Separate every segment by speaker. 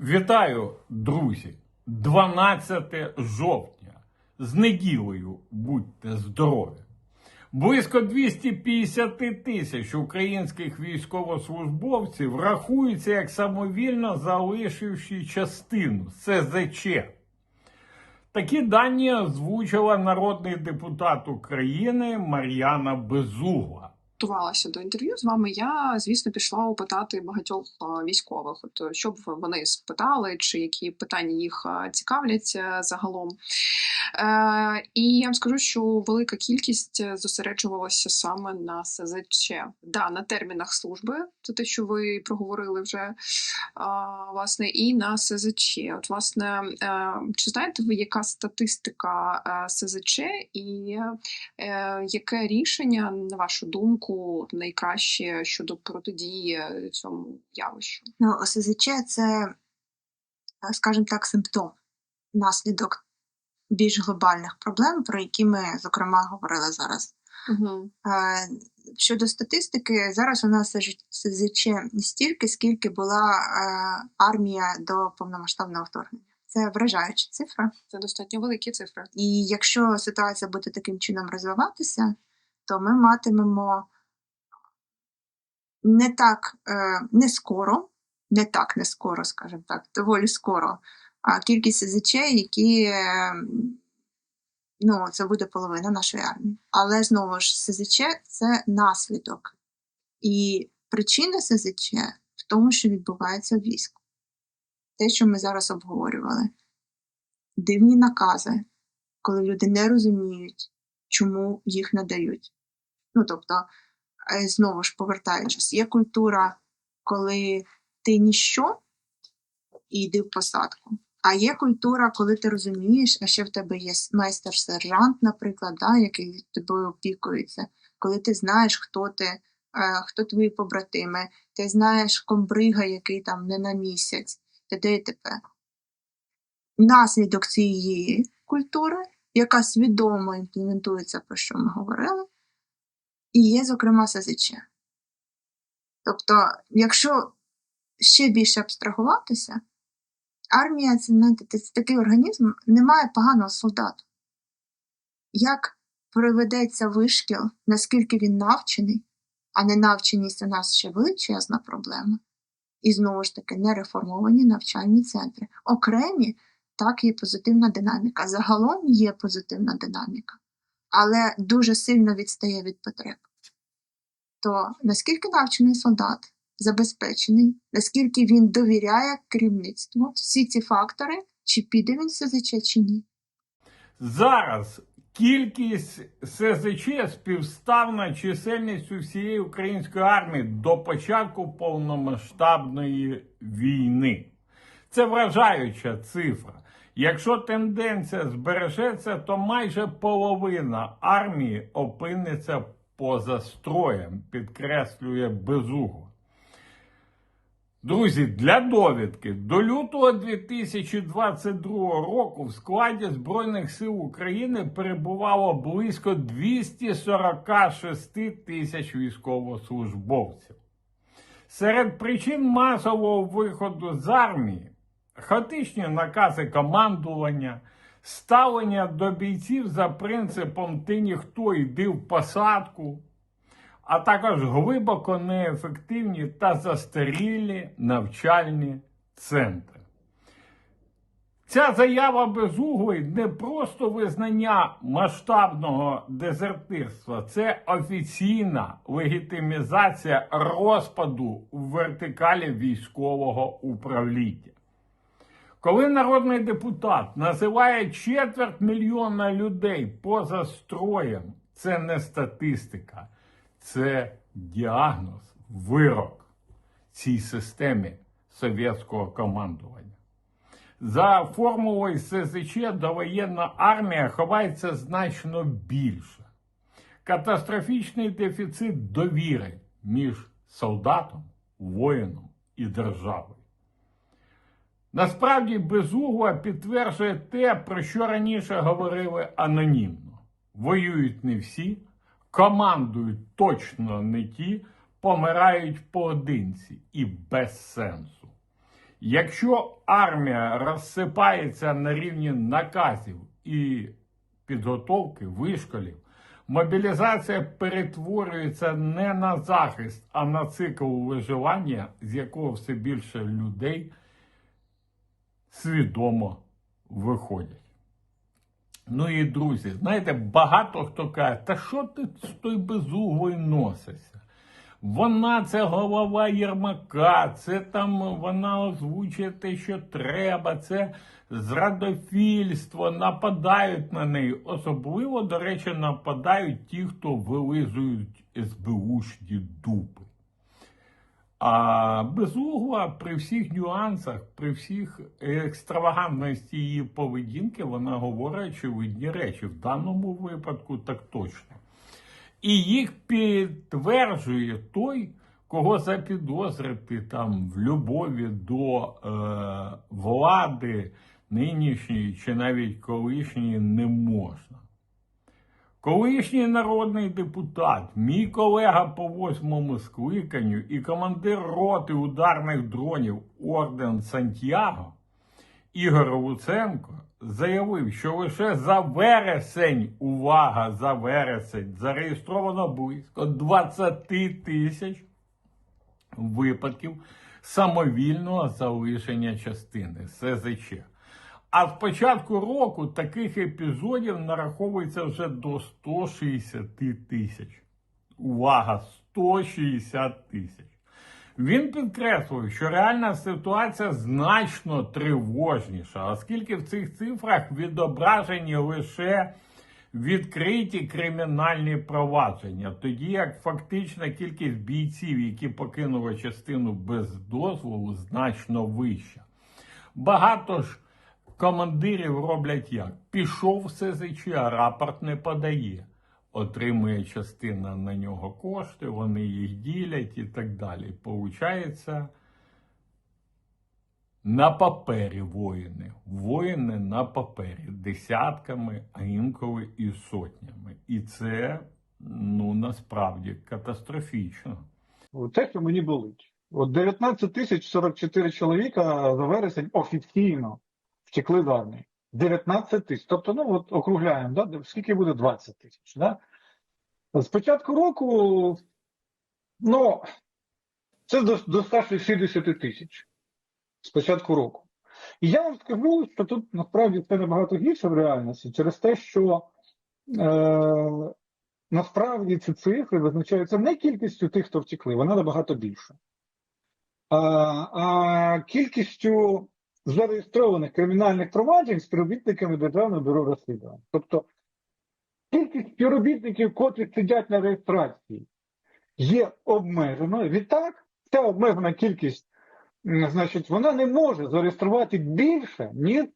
Speaker 1: Вітаю, друзі! 12 жовтня. З неділею будьте здорові. Близько 250 тисяч українських військовослужбовців рахуються як самовільно залишивши частину СЗЧ. Такі дані озвучила народний депутат України Мар'яна Безугла.
Speaker 2: Готувалася до інтерв'ю з вами, я звісно пішла опитати багатьох військових, от е, щоб вони спитали, чи які питання їх а, цікавлять е, загалом. Е, і я вам скажу, що велика кількість е, зосереджувалася саме на СЗЧ, да, на термінах служби, це те, що ви проговорили вже а, власне, і на СЗЧ. От, власне, е, чи знаєте ви, яка статистика е, СЗЧ і Е, яке рішення, на вашу думку, найкраще щодо протидії цьому явищу?
Speaker 3: Ну, ОСЗЧ це, е, скажімо так, симптом, наслідок більш глобальних проблем, про які ми, зокрема, говорили зараз.
Speaker 2: Угу.
Speaker 3: Е, Щодо статистики, зараз у нас СЗЧ стільки, скільки була е, армія до повномасштабного вторгнення. Це вражаюча цифра.
Speaker 2: Це достатньо великі цифри.
Speaker 3: І якщо ситуація буде таким чином розвиватися, то ми матимемо не так е, не скоро, не так не скоро, скажімо так, доволі скоро, а кількість СЗЧ, які е, ну, це буде половина нашої армії. Але знову ж СЗЧ це наслідок. І причина СЗЧ в тому, що відбувається в війську. Те, що ми зараз обговорювали. Дивні накази, коли люди не розуміють, чому їх надають. Ну, тобто, знову ж повертаючись, є культура, коли ти ніщо і йди в посадку. А є культура, коли ти розумієш, а ще в тебе є майстер-сержант, наприклад, да, який тобою опікується, коли ти знаєш, хто ти, е, хто твої побратими, ти знаєш комбрига, який там не на місяць, т.д. і т.п. Наслідок цієї культури, яка свідомо імплементується, про що ми говорили, і є, зокрема, СЗЧ. Тобто, якщо ще більше абстрагуватися, армія це, це такий організм, немає поганого солдата. Як проведеться вишкіл, наскільки він навчений, а ненавченість у нас ще величезна проблема. І знову ж таки, нереформовані навчальні центри. Окремі так є позитивна динаміка. Загалом є позитивна динаміка, але дуже сильно відстає від потреб. То наскільки навчений солдат забезпечений, наскільки він довіряє керівництву, всі ці фактори, чи піде він в СЗЧ, чи ні.
Speaker 1: Зараз кількість СЗЧ співставна чисельністю всієї української армії до початку повномасштабної війни. Це вражаюча цифра. Якщо тенденція збережеться, то майже половина армії опиниться поза строєм, підкреслює Безугло. Друзі, для довідки до лютого 2022 року в складі Збройних сил України перебувало близько 246 тисяч військовослужбовців. Серед причин масового виходу з армії хаотичні накази командування, ставлення до бійців за принципом ти ніхто йди в посадку, а також глибоко неефективні та застарілі навчальні центри. Ця заява безуглої не просто визнання масштабного дезертирства, це офіційна легітимізація розпаду в вертикалі військового управління. Коли народний депутат називає четверть мільйона людей поза строєм, це не статистика, це діагноз, вирок цій системі совєтського командування. За формулою СЗЧ довоєнна армія ховається значно більше. Катастрофічний дефіцит довіри між солдатом, воїном і державою. Насправді безугла підтверджує те, про що раніше говорили анонімно. Воюють не всі, командують точно не ті, помирають поодинці і без сенсу. Якщо армія розсипається на рівні наказів і підготовки, вишколів, мобілізація перетворюється не на захист, а на цикл виживання, з якого все більше людей свідомо виходять. Ну і друзі, знаєте, багато хто каже, та що ти з той безуглою носишся? Вона це голова Єрмака, це там вона озвучує те, що треба, це зрадофільство, нападають на неї. Особливо, до речі, нападають ті, хто вилизують СБУшні дупи. А безугла при всіх нюансах, при всіх екстравагантності її поведінки, вона говорить очевидні речі. В даному випадку так точно. І їх підтверджує той, кого запідозрити там в любові до е, влади нинішньої чи навіть колишньої не можна. Колишній народний депутат, мій колега по восьмому скликанню і командир роти ударних дронів Орден Сантьяго Ігор Луценко заявив, що лише за вересень, увага, за вересень, зареєстровано близько 20 тисяч випадків самовільного залишення частини СЗЧ. А з початку року таких епізодів нараховується вже до 160 тисяч. Увага! 160 тисяч. Він підкреслив, що реальна ситуація значно тривожніша, оскільки в цих цифрах відображені лише відкриті кримінальні провадження, тоді як фактична кількість бійців, які покинули частину без дозволу, значно вища. Багато ж командирів роблять як? Пішов в СЗЧ, а рапорт не подає. Отримує частина на нього кошти, вони їх ділять і так далі. Получається на папері воїни. Воїни на папері десятками, а інколи і сотнями. І це ну насправді катастрофічно.
Speaker 4: Те, що мені болить. От 19 тисяч 44 чоловіка за вересень офіційно втекли з армії. 19 тисяч. Тобто, ну от округляємо, да? скільки буде 20 тисяч. Да? З початку року, ну, це до, до 160 тисяч з початку року. І я вам скажу, що тут насправді це набагато гірше в реальності через те, що е, насправді ці цифри визначаються не кількістю тих, хто втекли, вона набагато більша. А, а кількістю зареєстрованих кримінальних проваджень співробітниками Державного бюро розслідувань. Тобто кількість співробітників, котрі сидять на реєстрації, є обмеженою. Відтак, ця обмежена кількість, значить, вона не може зареєструвати більше, ніж е,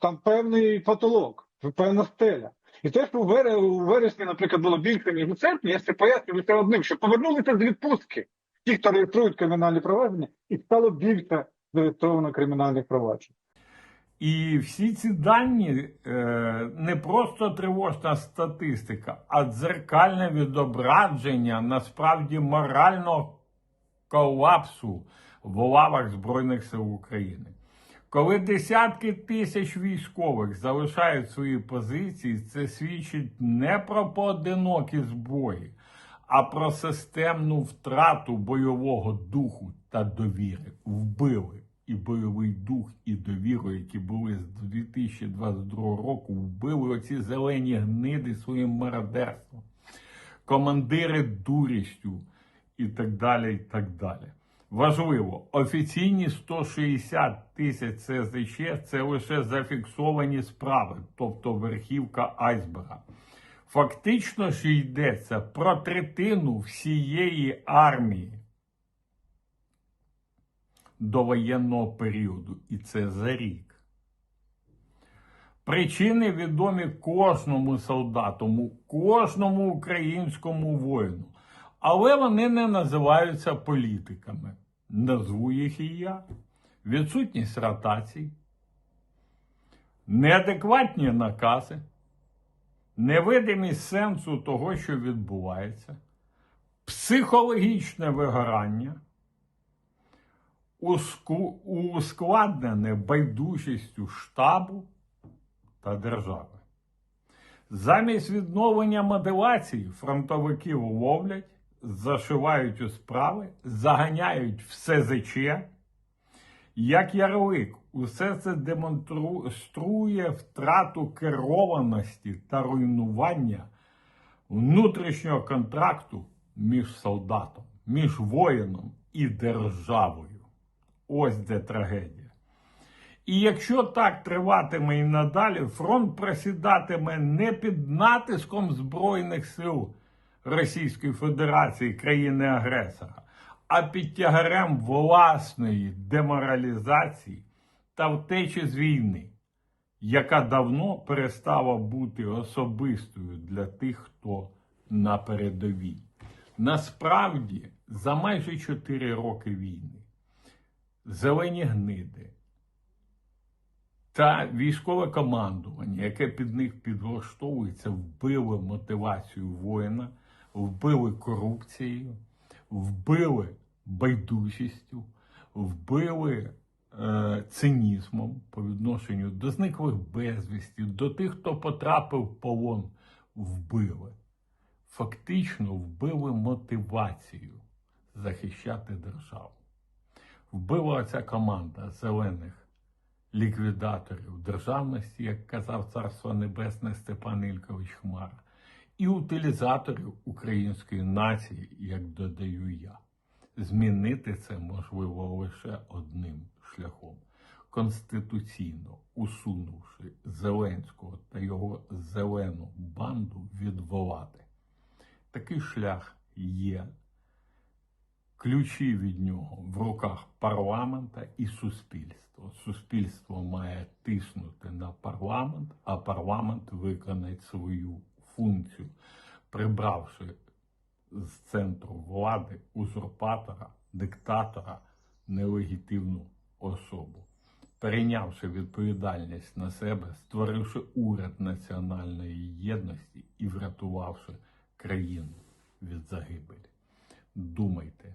Speaker 4: там певний потолок, певна стеля. І те, що у вересні, наприклад, було більше, ніж у серпні, я це пояснюю лише одним, що повернулися з відпустки ті, хто реєструють кримінальні провадження, і стало більше зареєстровано кримінальних проваджень.
Speaker 1: І всі ці дані е, не просто тривожна статистика, а дзеркальне відображення насправді морального колапсу в лавах Збройних сил України. Коли десятки тисяч військових залишають свої позиції, це свідчить не про поодинокі збої, а про системну втрату бойового духу та довіри. Вбили і бойовий дух, і довіру, які були з 2022 року, вбили оці зелені гниди своїм мародерством, командири дурістю і так далі. і так далі. Важливо, офіційні 160 тисяч СЗЧ – це лише зафіксовані справи, тобто верхівка айсберга. Фактично ж йдеться про третину всієї армії до воєнного періоду, і це за рік. Причини відомі кожному солдату, кожному українському воїну, але вони не називаються політиками. Назву їх і я. Відсутність ротацій, неадекватні накази, невидимість сенсу того, що відбувається, психологічне вигорання, ускладнене байдужістю штабу та держави. Замість відновлення мотивації фронтовиків ловлять, зашивають у справи, заганяють в СЗЧ. Як ярлик, усе це демонструє втрату керованості та руйнування внутрішнього контракту між солдатом, між воїном і державою. Ось де трагедія. І якщо так триватиме і надалі, фронт просідатиме не під натиском Збройних сил Російської Федерації, країни-агресора, а під тягарем власної деморалізації та втечі з війни, яка давно перестала бути особистою для тих, хто на передовій. Насправді, за майже 4 роки війни зелені гниди та військове командування, яке під них підлаштовується, вбили мотивацію воїна, вбили корупцією, вбили байдужістю, вбили е, цинізмом по відношенню до зниклих безвісті, до тих, хто потрапив в полон, вбили. Фактично вбили мотивацію захищати державу. Вбила ця команда зелених ліквідаторів державності, як казав Царство Небесне Степан Ількович Хмара, і утилізаторів української нації, як додаю я. Змінити це можливо лише одним шляхом конституційно усунувши Зеленського та його зелену банду від влади. Такий шлях є. Ключі від нього в руках парламента і суспільства. Суспільство має тиснути на парламент, а парламент виконає свою функцію, прибравши з центру влади узурпатора, диктатора, нелегітимну особу, перейнявши відповідальність на себе, створивши уряд національної єдності і врятувавши країну від загибелі. Думайте,